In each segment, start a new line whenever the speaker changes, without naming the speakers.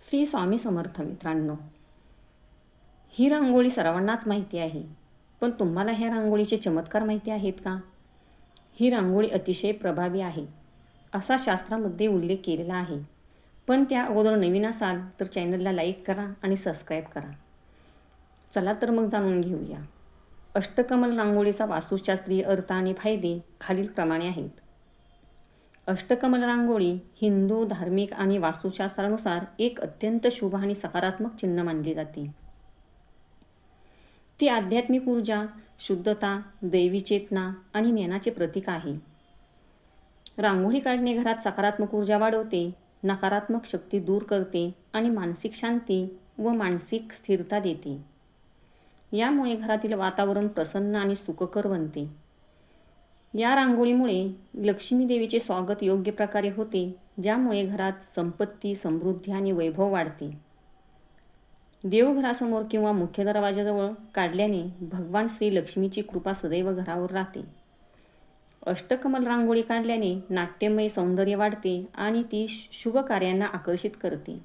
श्री स्वामी समर्थ मित्रांनो ही रांगोळी सर्वांनाच माहिती आहे पण तुम्हाला ह्या रांगोळीचे चमत्कार माहिती आहेत का? ही रांगोळी अतिशय प्रभावी आहे असा शास्त्रामध्ये उल्लेख केलेला आहे. पण त्या अगोदर नवीन असाल तर चॅनलला लाईक करा आणि सबस्क्राईब करा. चला तर मग जाणून घेऊया. अष्टकमल रांगोळीचा वास्तुशास्त्रीय अर्थ आणि फायदे खालीलप्रमाणे आहेत. अष्टकमल रांगोळी हिंदू धार्मिक आणि वास्तुशास्त्रानुसार एक अत्यंत शुभ आणि सकारात्मक चिन्ह मानली जाते. ती आध्यात्मिक ऊर्जा शुद्धता दैवी चेतना आणि ज्ञानाचे प्रतीक आहे. रांगोळी काढणे घरात सकारात्मक ऊर्जा वाढवते नकारात्मक शक्ती दूर करते आणि मानसिक शांती व मानसिक स्थिरता देते. यामुळे घरातील वातावरण प्रसन्न आणि सुखकर बनते. या रांगोळीमुळे लक्ष्मी देवीचे स्वागत योग्य प्रकारे होते ज्यामुळे घरात संपत्ती समृद्धी आणि वैभव वाढते. देवघरासमोर किंवा मुख्य दरवाजाजवळ काढल्याने भगवान श्री लक्ष्मीची कृपा सदैव घरावर राहते. अष्टकमल रांगोळी काढल्याने नाट्यमय सौंदर्य वाढते आणि ती शुभ कार्यांना आकर्षित करते.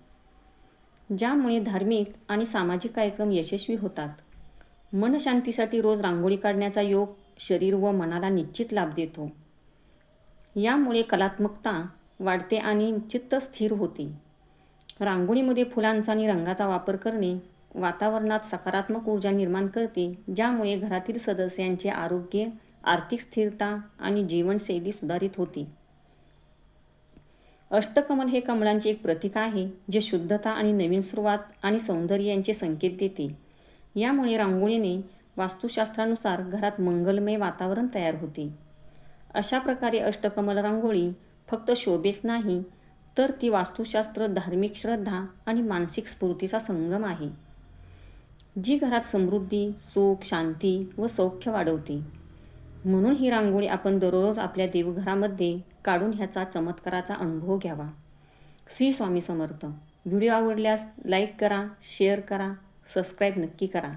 ज्यामुळे धार्मिक आणि सामाजिक कार्यक्रम यशस्वी होतात. मनशांतीसाठी रोज रांगोळी काढण्याचा योग शरीर व मनाला निश्चित लाभ देतो. यामुळे कलात्मकता वाढते आणि चित्त स्थिर होते. रांगोळीमध्ये फुलांचा आणि रंगाचा वापर करणे वातावरणात सकारात्मक ऊर्जा निर्माण करते ज्यामुळे घरातील सदस्यांचे आरोग्य आर्थिक स्थिरता आणि जीवनशैली सुधारित होते. अष्टकमल हे कमळांचे एक प्रतीक आहे जे शुद्धता आणि नवीन सुरुवात आणि सौंदर्य यांचे संकेत देते. यामुळे रांगोळीने वास्तुशास्त्रानुसार घरात मंगलमय वातावरण तयार होते. अशा प्रकारे अष्टकमल रांगोळी फक्त शोभेस नाही तर ती वास्तुशास्त्र धार्मिक श्रद्धा आणि मानसिक स्फूर्तीचा संगम आहे जी घरात समृद्धी सुख शांती व सौख्य वाढवते. म्हणून ही रांगोळी आपण दररोज आपल्या देवघरामध्ये काढून ह्याचा चमत्काराचा अनुभव घ्यावा. श्री स्वामी समर्थ. व्हिडिओ आवडल्यास लाईक करा शेअर करा सबस्क्राईब नक्की करा.